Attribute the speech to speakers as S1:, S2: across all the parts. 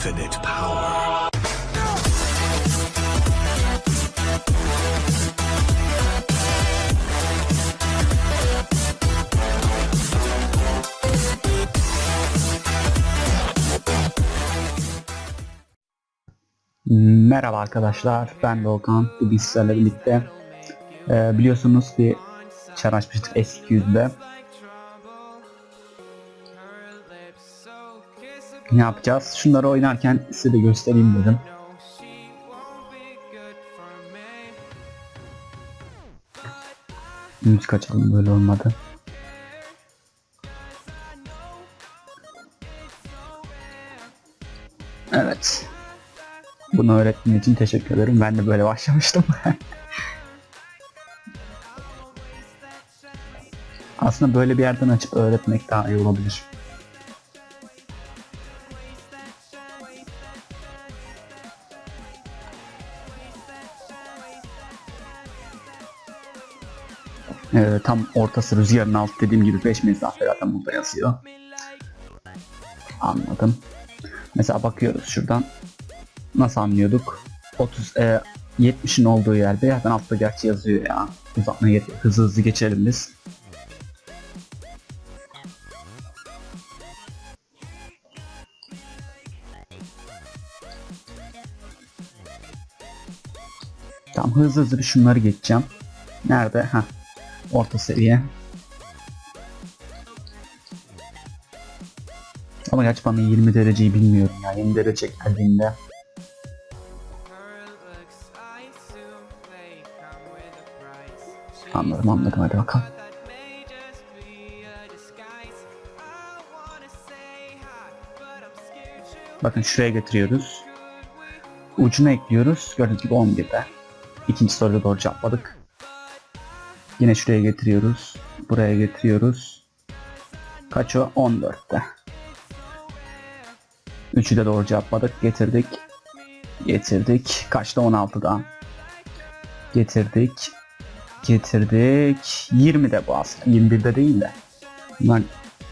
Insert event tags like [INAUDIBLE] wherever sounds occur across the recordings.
S1: infinite power.
S2: Merhaba arkadaşlar, ben Volkan. Bugün sizlerle birlikte e, biliyorsunuz bir çar açmıştık S200'de. Yapacağız? Şunları oynarken size de göstereyim dedim. Müzik açalım böyle olmadı. Evet. Bunu öğrettiğin için teşekkür ederim. Ben de böyle başlamıştım. [LAUGHS] Aslında böyle bir yerden açıp öğretmek daha iyi olabilir. Ee, tam ortası rüzgarın alt dediğim gibi 5 mesafe zaten burada yazıyor. Anladım. Mesela bakıyoruz şuradan nasıl anlıyorduk? 30 e, 70'in olduğu yerde zaten altta gerçi yazıyor ya. Uzatmaya. Hızlı hızlı geçelim biz. Tamam hızlı hızlı bir şunları geçeceğim. Nerede? Ha. Orta seviye. Ama gerçi bana 20 dereceyi bilmiyorum ya. 20 derece geldiğinde Anladım anladım hadi bakalım. Bakın şuraya getiriyoruz. Ucuna ekliyoruz. Gördüğünüz gibi 11'de. İkinci soruda doğru cevapladık. Yine şuraya getiriyoruz. Buraya getiriyoruz. Kaç o? 14'te. Üçü de doğru cevapladık. Getirdik. Getirdik. Kaçta? 16'da. Getirdik getirdik. 20 de bu aslında. 21'de değil de. Bunlar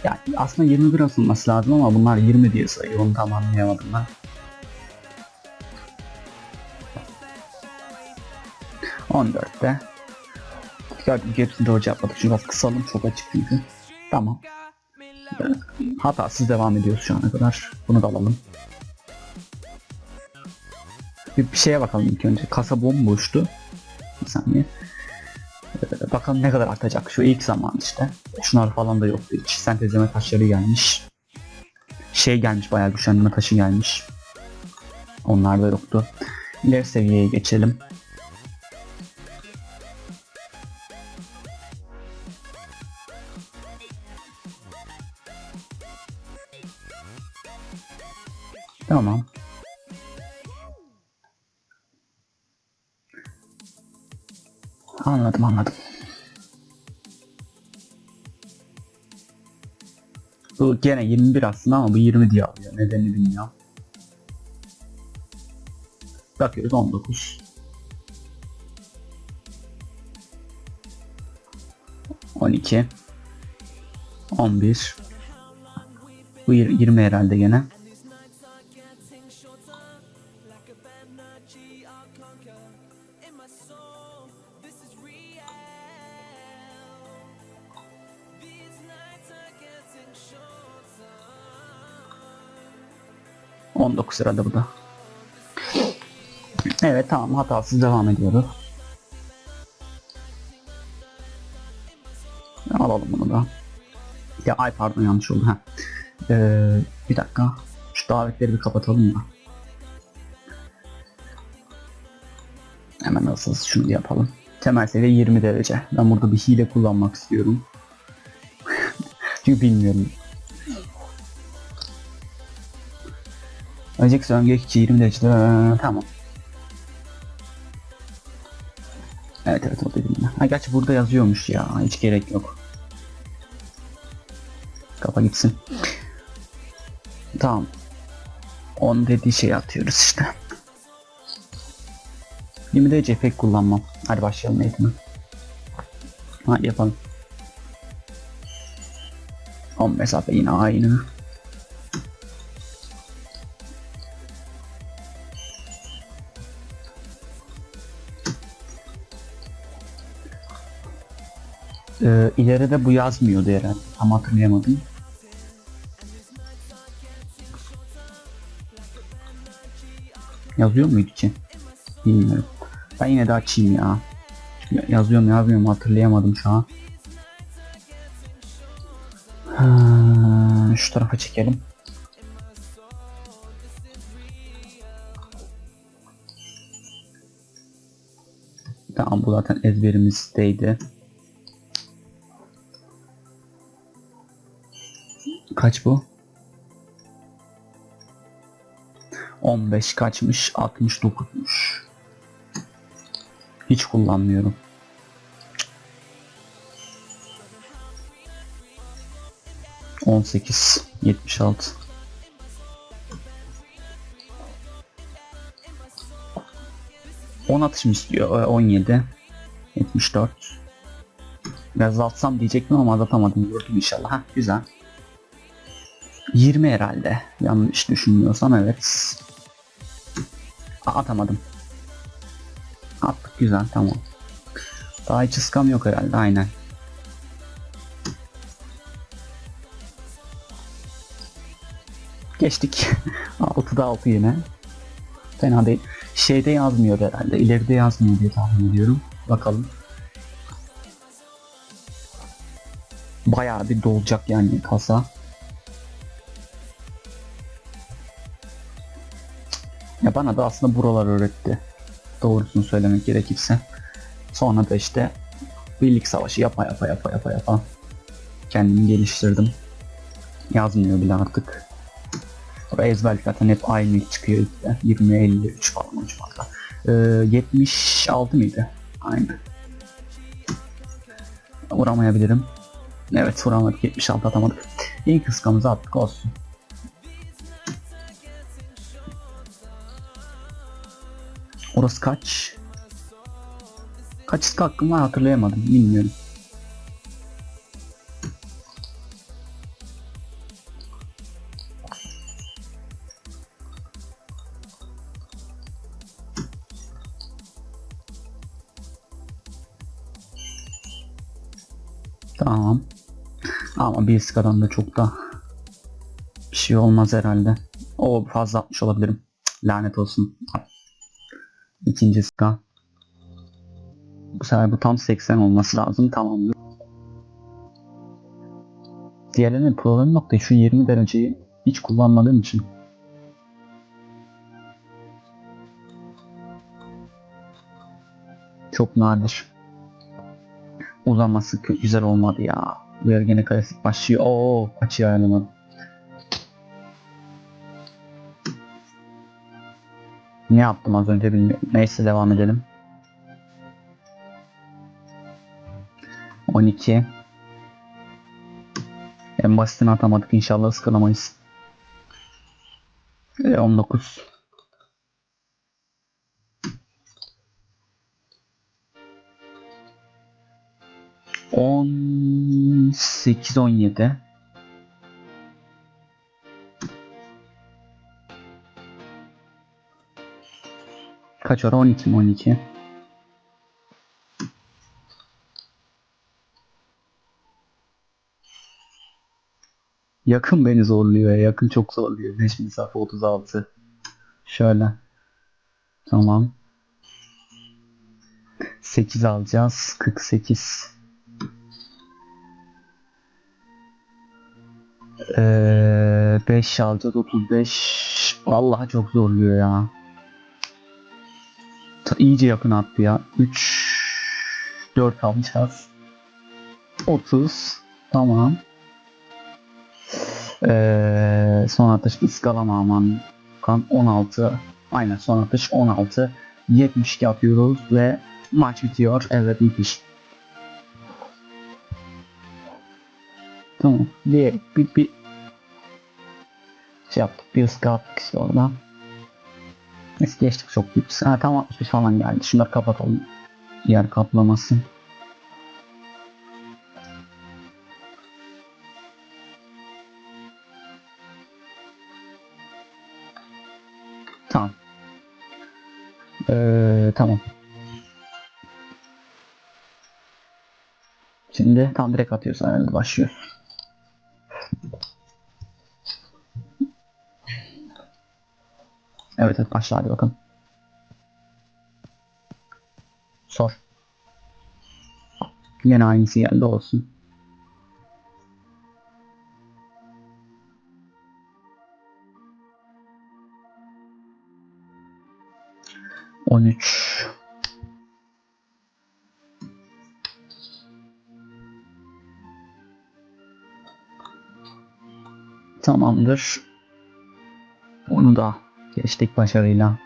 S2: yani aslında 21 asılması lazım ama bunlar 20 diye sayıyor. Onu tam anlayamadım ben. On dörtte. Gördüm ki hepsini doğru cevapladık. Şu biraz kısalım çok açık çünkü. Tamam. Hatasız devam ediyoruz şu ana kadar. Bunu da alalım. Bir, bir şeye bakalım ilk önce. Kasa bomboştu. Bir saniye. Ee, Bakalım ne kadar artacak şu ilk zaman işte. Şunlar falan da yoktu hiç. Sentezleme taşları gelmiş. Şey gelmiş bayağı güçlendirme taşı gelmiş. Onlar da yoktu. İleri seviyeye geçelim. Anladım anladım. Bu gene 21 aslında ama bu 20 diye alıyor. Nedenini bilmiyorum. Bakıyoruz 19. 12 11 Bu yir- 20 herhalde gene. Herhalde bu da. Evet tamam hatasız devam ediyoruz. Alalım bunu da. Ya ay pardon yanlış oldu ha. Ee, bir dakika. Şu davetleri bir kapatalım da. Hemen nasıl şunu yapalım. Temel seviye 20 derece. Ben burada bir hile kullanmak istiyorum. [LAUGHS] Çünkü bilmiyorum. Önceki son geçici 20 derecede tamam. Evet evet o dedim ya. Ha gerçi burada yazıyormuş ya. Hiç gerek yok. Kafa gitsin. Tamam. On dediği şeyi atıyoruz işte. 20 derece efekt kullanmam. Hadi başlayalım eğitime. Hadi yapalım. 10 mesafe yine aynı. Ee, ileride bu yazmıyordu herhalde. Tam hatırlayamadım. Yazıyor muydu ki? Bilmiyorum. Ben yine de açayım ya. Ya- Yazıyor mu yazmıyor mu hatırlayamadım şu an. Ha, şu tarafa çekelim. Tamam bu zaten ezberimizdeydi. Kaç bu? 15 kaçmış? 69'muş. Hiç kullanmıyorum. On sekiz, yetmiş altı. On atış mı istiyor? Ee, 17. 74. Biraz azaltsam diyecektim ama azaltamadım. Vurdum inşallah. Ha, güzel. 20 herhalde. Yanlış düşünmüyorsam evet. Atamadım. Attık güzel tamam. Daha hiç ıskam yok herhalde aynen. Geçtik. [LAUGHS] 6'da 6 yine. Fena değil. Şeyde yazmıyor herhalde. İleride yazmıyor diye tahmin ediyorum. Bakalım. Bayağı bir dolacak yani kasa. Bana da aslında buralar öğretti. Doğrusunu söylemek gerekirse. Sonra da işte birlik savaşı yapa yapa yapa yapa yapa kendimi geliştirdim. Yazmıyor bile artık. Sonra ezber zaten hep aynı çıkıyor işte. 20 53 falan civarda. Ee, 76 mıydı? Aynen. Vuramayabilirim. Evet vuramadık 76 atamadık. İlk ıskamızı attık olsun. Orası kaç? Kaç ıska hakkım var hatırlayamadım. Bilmiyorum. Tamam. Ama bir ıskadan da çok da bir şey olmaz herhalde. O fazla atmış olabilirim. Lanet olsun. İkinci ska. Bu sefer bu tam 80 olması lazım. Tamamdır. Diğerlerinin problem yok da şu 20 dereceyi hiç kullanmadığım için. Çok nadir. Uzaması güzel olmadı ya. Bu yer gene klasik başlıyor. Oo, açıyı ayarlamadım. Ne yaptım az önce bilmiyorum. Neyse devam edelim. 12 En basitini atamadık inşallah ıskalamayız. 19 18 17 Kaç ara? 12 mi 12? Yakın beni zorluyor ya. Yakın çok zorluyor. 5 mesafe 36. Şöyle. Tamam. 8 alacağız. 48. Ee, 5 alacağız. 35. Vallahi çok zorluyor ya. İyice yakın attı ya. 3 4 alacağız. 30. Tamam. Ee, son atış ıskalama aman. Kan 16. Aynen son atış 16. 72 atıyoruz ve maç bitiyor. Evet müthiş. Tamam. Bir, bir, bir şey yaptık. Bir ıska işte orada. Neyse geçtik çok büyük. Ha, tam 65 falan geldi. Şunları kapatalım. Yer kaplaması. Tamam. Ee, tamam. Şimdi tam direkt atıyoruz herhalde başlıyor. Evet evet başla hadi bakalım. Sor. Yine aynısı geldi olsun. On üç. Tamamdır. Onu da geçtik başarıyla.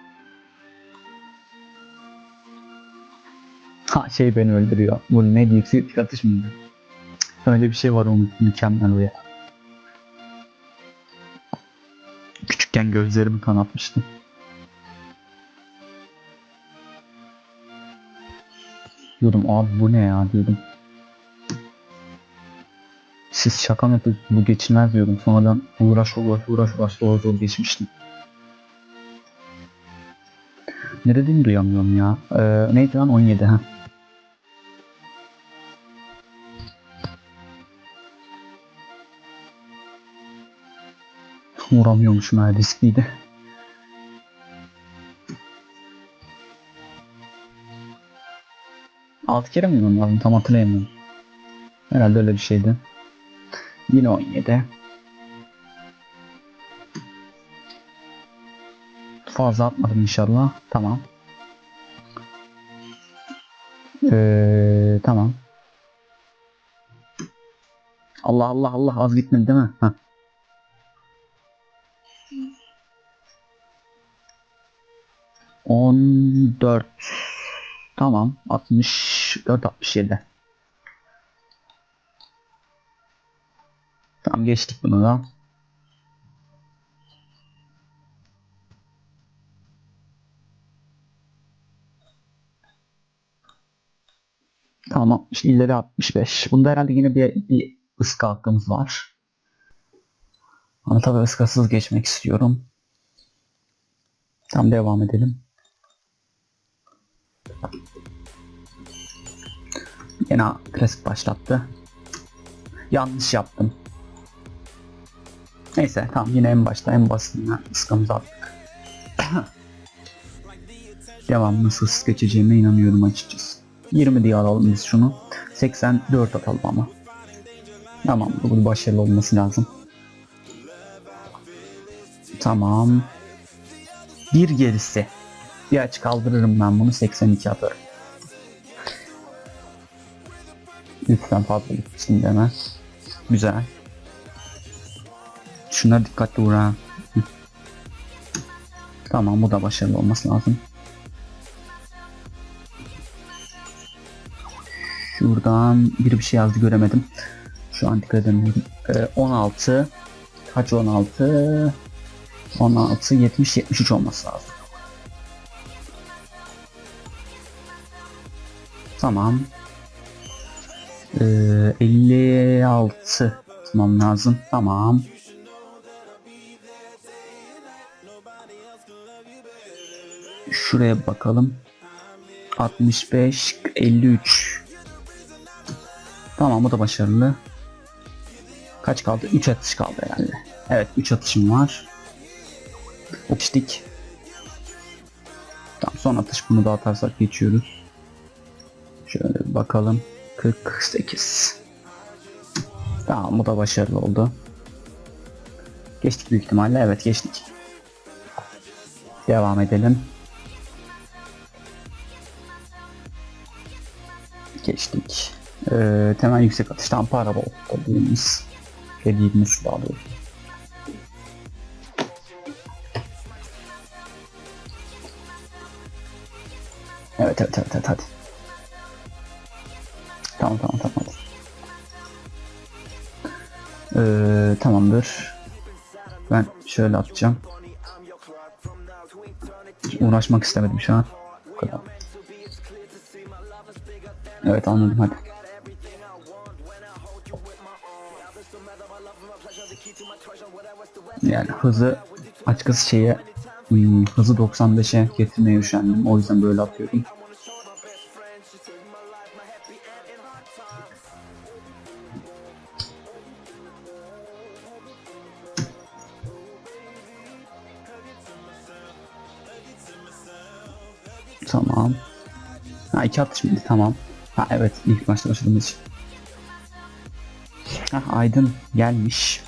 S2: Ha şey beni öldürüyor. Bu ne yüksek atış? Cık, Öyle bir şey var o mükemmel ya. Küçükken gözlerimi kanatmıştım. Diyordum abi bu ne ya diyordum. Siz şaka mı yapıyorsunuz? Bu geçilmez diyordum. Sonradan uğraş uğraş uğraş uğraş zor zor geçmiştim. Ne dediğimi duyamıyorum ya. Ee, neydi lan 17 ha. Vuramıyormuşum ha riskliydi. Altı kere mi lazım tam hatırlayamıyorum. Herhalde öyle bir şeydi. Yine 17. Fazla atmadım inşallah. Tamam. Ee, tamam. Allah Allah Allah az gitmedi değil mi? Heh. On dört. Tamam. 64 67. Tamam geçtik bunu da. Tamam ileri 65. Bunda herhalde yine bir, bir ıska hakkımız var. Ama tabi ıskasız geçmek istiyorum. Tam devam edelim. Yine klasik başlattı. Yanlış yaptım. Neyse tamam yine en başta en basitinden ıskamızı attık. [COUGHS] Devamlı hız geçeceğime inanıyorum açıkçası. 20 diye alalım biz şunu. 84 atalım ama. Tamam bu başarılı olması lazım. Tamam. Bir gerisi. Bir aç kaldırırım ben bunu 82 atarım. Lütfen fazla gitsin hemen. Güzel. Şuna dikkatli. Hı. Tamam bu da başarılı olması lazım. Şuradan bir bir şey yazdı göremedim. Şu an dikkat edemiyorum. Ee, 16 kaç 16 16 70 73 olması lazım. Tamam. Ee, 56 tutmam lazım. Tamam. Şuraya bakalım. 65 53 Tamam bu da başarılı. Kaç kaldı? 3 atış kaldı herhalde. Evet 3 atışım var. Geçtik. Tamam son atış bunu da atarsak geçiyoruz. Şöyle bakalım. 48. Tamam bu da başarılı oldu. Geçtik büyük ihtimalle. Evet geçtik. Devam edelim. Geçtik. Ee, temel yüksek atıştan para bol dediğimiz dediğimiz daha doğrusu. Evet evet evet evet hadi. Tamam tamam tamam. Ee, tamamdır. Ben şöyle atacağım. Hiç uğraşmak istemedim şu an. Bu kadar. Evet anladım hadi. Yani hızı açıkçası şeye hmm, hızı 95'e getirmeye üşendim. O yüzden böyle atıyorum. Tamam. Ha iki atış mıydı? Tamam. Ha evet ilk başta başladığımız için. Ah Aydın gelmiş.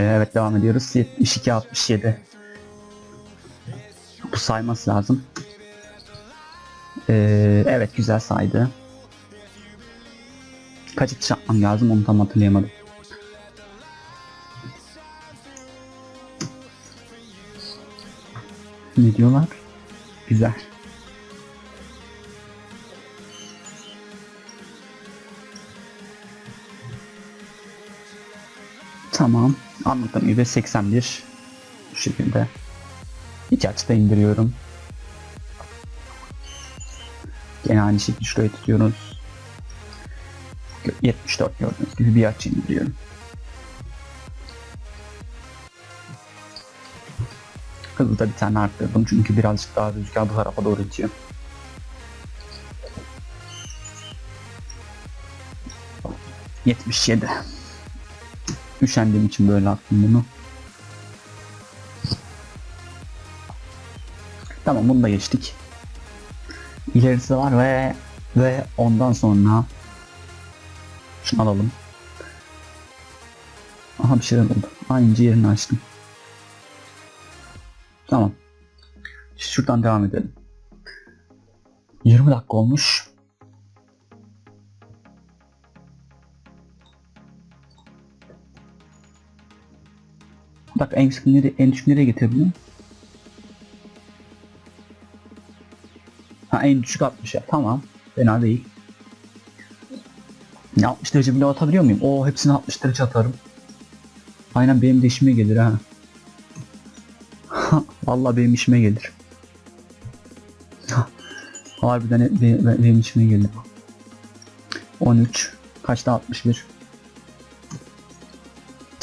S2: Evet devam ediyoruz. 72 67. Bu sayması lazım. Ee, evet güzel saydı. Kaç atış yapmam lazım onu tam hatırlayamadım. Ne diyorlar? Güzel. Tamam. Anlattığım gibi 81. Bu şekilde. İki açıda indiriyorum. Gene aynı şekilde şuraya tutuyoruz. Gö- 74 gördüğünüz gibi bir açı indiriyorum. Hızı da bir tane arttırdım çünkü birazcık daha rüzgar bu tarafa doğru itiyor. Yetmiş yedi. Üşendiğim için böyle attım bunu. Tamam bunu da geçtik. İlerisi var ve ve ondan sonra şunu alalım. Aha bir şeyler oldu. Aynı yerini açtım. Tamam. Şuradan devam edelim. 20 dakika olmuş. Bak en düşük nereye, en düşük nereye getirebiliyorum? Ha en düşük 60 ya. Tamam. Fena değil. Ya 60 derece bile atabiliyor muyum? Oo hepsini 60 derece atarım. Aynen benim de işime gelir ha. Vallahi benim işime gelir. Harbiden be- be- benim işime gelir. 13. Kaçta 61.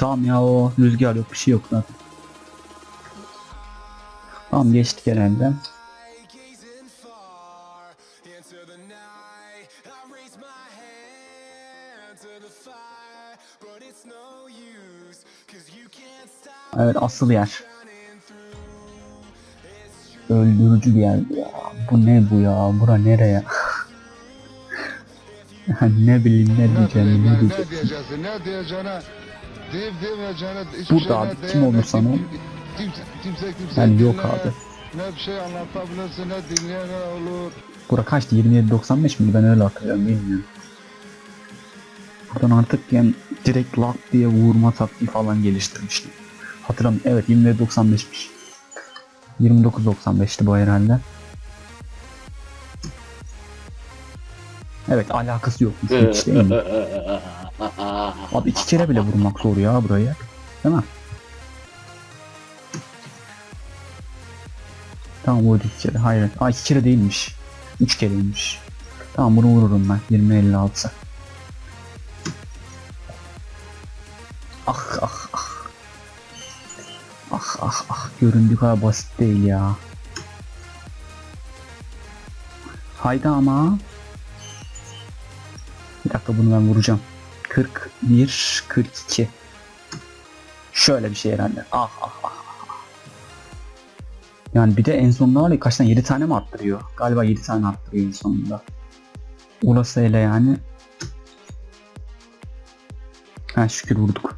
S2: Tamam ya o rüzgar yok bir şey yok zaten. Tamam geçtik herhalde. Evet asıl yer. Öldürücü bir yer ya. Bu ne bu ya? Bura nereye? [LAUGHS] ne bileyim ne
S3: Ne
S2: diyeceğim ne
S3: ben, ne
S2: diyeceğim.
S3: Demeyeceğine hiçbir
S2: Burada
S3: şey
S2: abi, kim olursan ol.
S3: kim- Kimse, kimse kimse
S2: Yani yok
S3: dinle,
S2: abi.
S3: Ne bir şey anlatabilirsin ne dinleyen ne olur.
S2: Bura kaçtı? 27.95 miydi? Ben öyle hatırlıyorum bilmiyorum. Buradan artık yani direkt lock diye vurma taktiği falan geliştirmiştim. Hatırlamıyorum. Evet 27.95'miş. 29.95'ti bu herhalde. Evet alakası yokmuş. Hiç değil mi? [LAUGHS] Abi iki kere bile vurmak zor ya buraya. Değil mi? Tamam vurdu iki kere. Hayır. Aa iki kere değilmiş. Üç kereymiş. Tamam bunu vururum ben. 20-56. Ah ah ah. Ah ah ah. Göründüğü kadar basit değil ya. Haydi ama. Bir dakika bunu ben vuracağım. 41, 42. Şöyle bir şey herhalde. Ah ah ah. Yani bir de en sonunda var ya kaç tane 7 tane mi arttırıyor? Galiba 7 tane arttırıyor en sonunda. Orası hele yani. Ha şükür vurduk.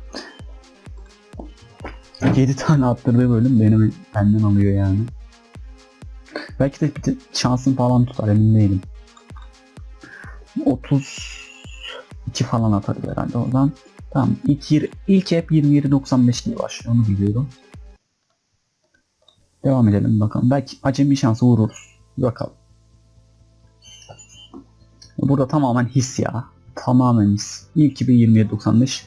S2: 7 tane attırdığı bölüm benim benden alıyor yani. Belki de bir de şansım falan tutar emin değilim. 32 falan atarız herhalde oradan. Tamam ilk, yir- ilk hep 27.95 diye başlıyor onu biliyorum. Devam edelim bakalım. Belki acemi şansı vururuz. Bakalım. Burada tamamen his ya. Tamamen his. İlki bir 27.95.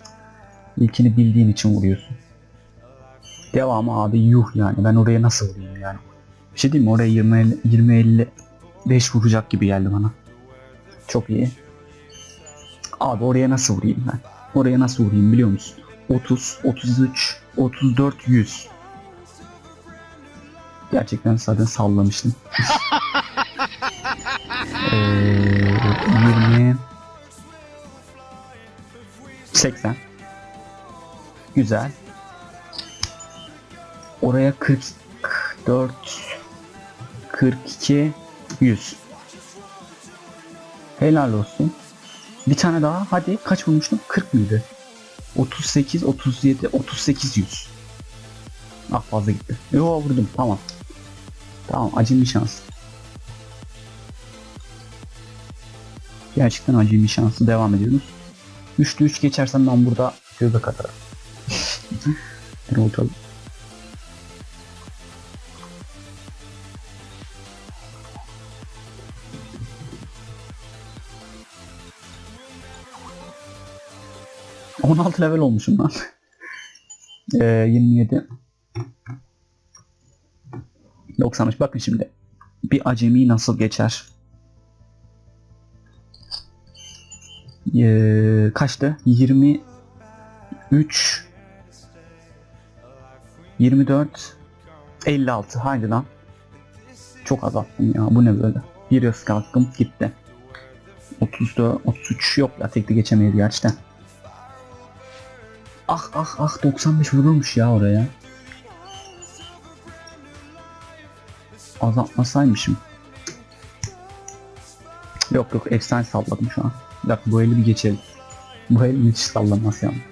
S2: İlkini bildiğin için vuruyorsun. Devamı abi yuh yani. Ben oraya nasıl vurayım yani. Bir şey diyeyim mi? Oraya 20 20 50 5 vuracak gibi geldi bana. Çok iyi. Abi oraya nasıl vurayım ben? Oraya nasıl vurayım biliyor musun? 30, 33, 34, 100. Gerçekten zaten sallamıştım. [LAUGHS] ee, 20 80 Güzel. Oraya 44 42 100 Helal olsun. Bir tane daha. Hadi kaç vurmuştum? 40 mıydı? 38, 37, 38, 100. Ah fazla gitti. Yo vurdum. Tamam. Tamam acemi şans. Gerçekten acemi şansı devam ediyoruz. 3'te 3 geçersem ben burada göbek atarım. [LAUGHS] ne olacak? ...16 level olmuşum lan. Ee, 27 93 bakın şimdi. Bir acemi nasıl geçer? Ee, kaçtı? 23 24 56 haydi lan. Çok azalttım ya bu ne böyle. Bir yaz kalktım gitti. 34 33 yok ya tekli geçemeyiz gerçekten. Ah ah ah 95 vurulmuş ya oraya. azaltmasaymışım. Yok yok efsane salladım şu an. Bir dakika bu eli bir geçelim. Bu el müthiş sallanmaz yani.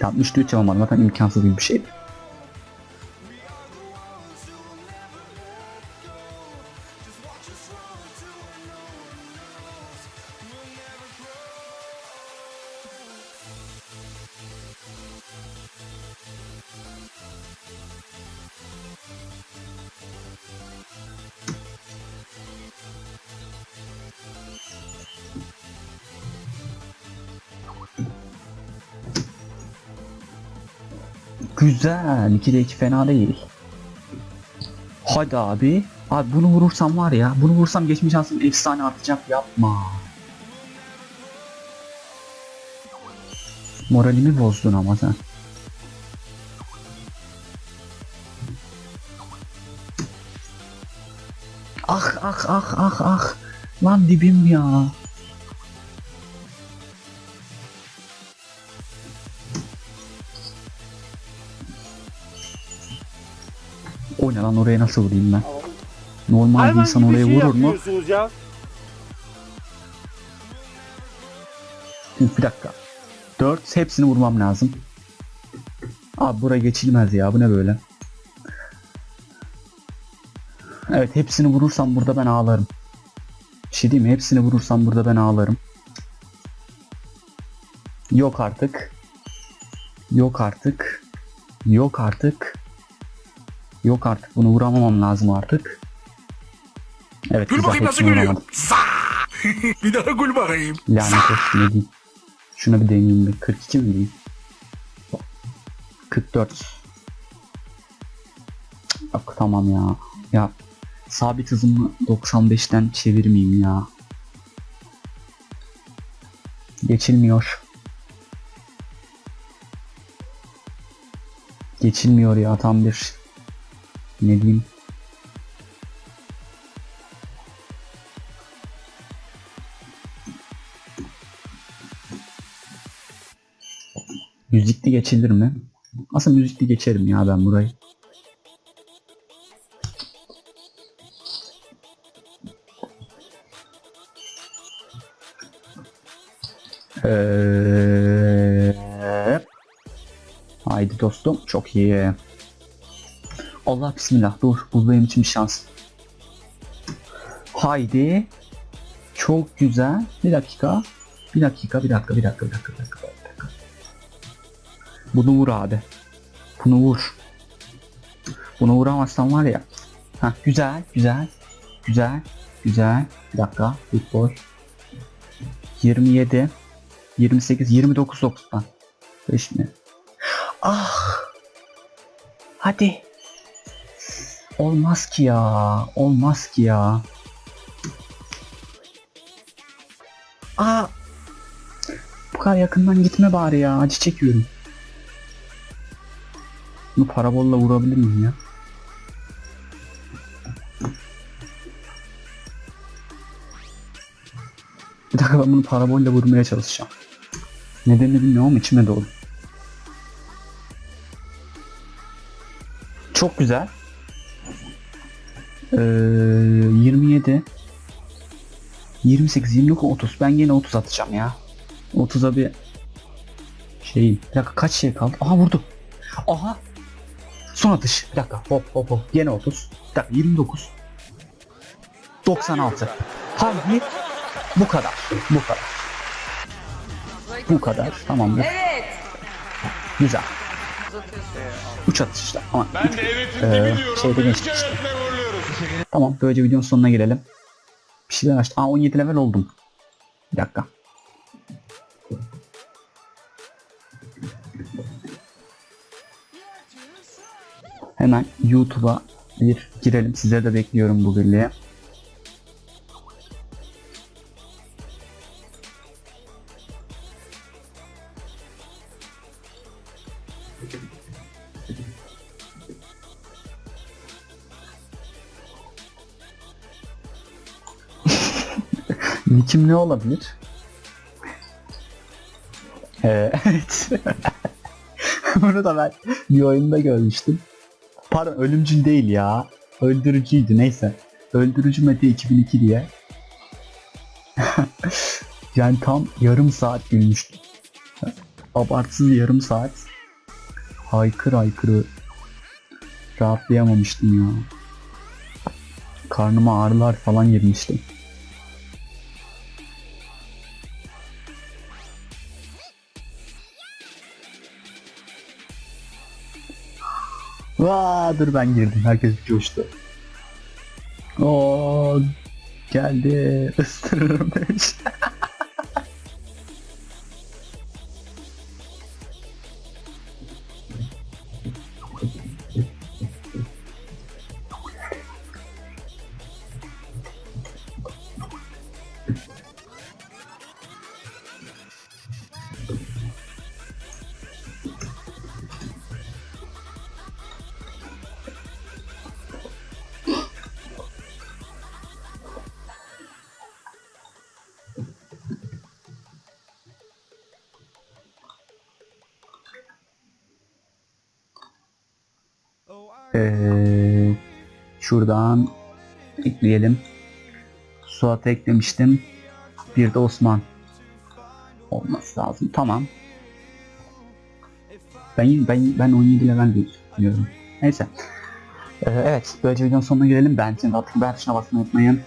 S2: Ya 3'te 3 yapamadım zaten imkansız gibi bir şeydi. Güzel. 2'de 2 fena değil. Hadi abi. Abi bunu vurursam var ya. Bunu vursam geçme şansım efsane artacak. Yapma. Moralimi bozdun ama sen. Ah ah ah ah ah. Lan dibim ya. Lan oraya nasıl vurayım ben? Normal bir
S4: Hayvan
S2: insan
S4: gibi
S2: oraya
S4: şey
S2: vurur mu?
S4: yapıyorsunuz ya.
S2: Bir dakika. 4 hepsini vurmam lazım. Abi buraya geçilmez ya bu ne böyle? Evet hepsini vurursam burada ben ağlarım. Bir şey diyeyim mi? Hepsini vurursam burada ben ağlarım. Yok artık. Yok artık. Yok artık. Yok artık bunu vuramamam lazım artık. Evet
S5: Gül bakayım nasıl gülüyor. [LAUGHS] bir daha gül bakayım.
S2: Lanet olsun ne diyeyim. Şuna bir deneyeyim bir. 42 mi diyeyim? 44. Yok tamam ya. Ya sabit hızımı 95'ten çevirmeyeyim ya. Geçilmiyor. Geçilmiyor ya tam bir ne diyeyim. Müzikli geçilir mi? Aslında müzikli geçerim ya ben burayı. Ee, haydi dostum çok iyi. Allah bismillah dur bu benim için bir şans. Haydi. Çok güzel. Bir dakika. Bir dakika, bir dakika, bir dakika, bir dakika, bir dakika. Bir dakika. Bunu vur abi. Bunu vur. Bunu vuramazsam var ya. Ha güzel güzel. Güzel. Güzel. Bir dakika. Futbol. 27. 28. 29 90. 5 mi? Ah. Hadi. Olmaz ki ya. Olmaz ki ya. Aa. Bu kadar yakından gitme bari ya. Acı çekiyorum. Bunu parabolla vurabilir miyim ya? Bir dakika ben bunu parabolla vurmaya çalışacağım. Nedenini bilmiyorum içime doğdu. Çok güzel. Ee, 27 28 29 30 ben yine 30 atacağım ya. 30'a bir şey bir dakika kaç şey kaldı? Aha vurdu. Aha. Son atış. Bir dakika hop hop hop. Yine 30 bir dakika 29 96 Hadi bu kadar. Bu kadar. Bu kadar. Tamam bu
S4: Evet.
S2: güzel.
S4: Uzatıyorsun.
S2: 3 atış işte ama
S6: Ben de evetin
S2: Ee,
S6: dibi diyorum.
S2: şeyde
S6: Üç
S2: geçtik işte.
S6: evetle vuruyoruz.
S2: Tamam böylece videonun sonuna gelelim. Bir şeyler açtım. Aa 17 level oldum. Bir dakika. Hemen YouTube'a bir girelim. Sizleri de bekliyorum bu birliğe. Nick'im ne olabilir? Ee, [LAUGHS] evet. [LAUGHS] Bunu da ben bir oyunda görmüştüm. Pardon ölümcül değil ya. Öldürücüydü neyse. Öldürücü Mete 2002 diye. [LAUGHS] yani tam yarım saat gülmüştüm. Abartsız yarım saat. Haykır haykırı. Rahatlayamamıştım ya. Karnıma ağrılar falan girmişti. Vaa dur ben girdim. Herkes coştu. Oo geldi. [LAUGHS] Isırırım. Ekleyelim. Suat eklemiştim. Bir de Osman. Olması lazım. Tamam. Ben ben ben 17 level diyorum. Neyse. Ee, evet, böylece videonun sonuna gelelim. Ben şimdi artık ben tuşuna basmayı unutmayın.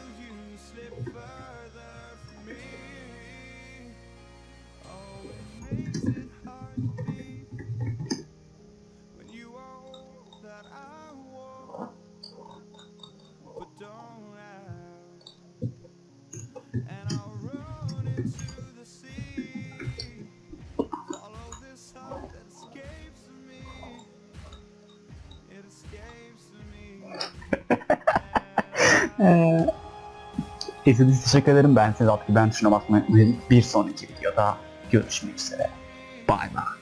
S2: İzlediğiniz teşekkür ederim. Ben artık ben tuşuna basmayı unutmayın. Bir sonraki videoda görüşmek üzere. Bay bay.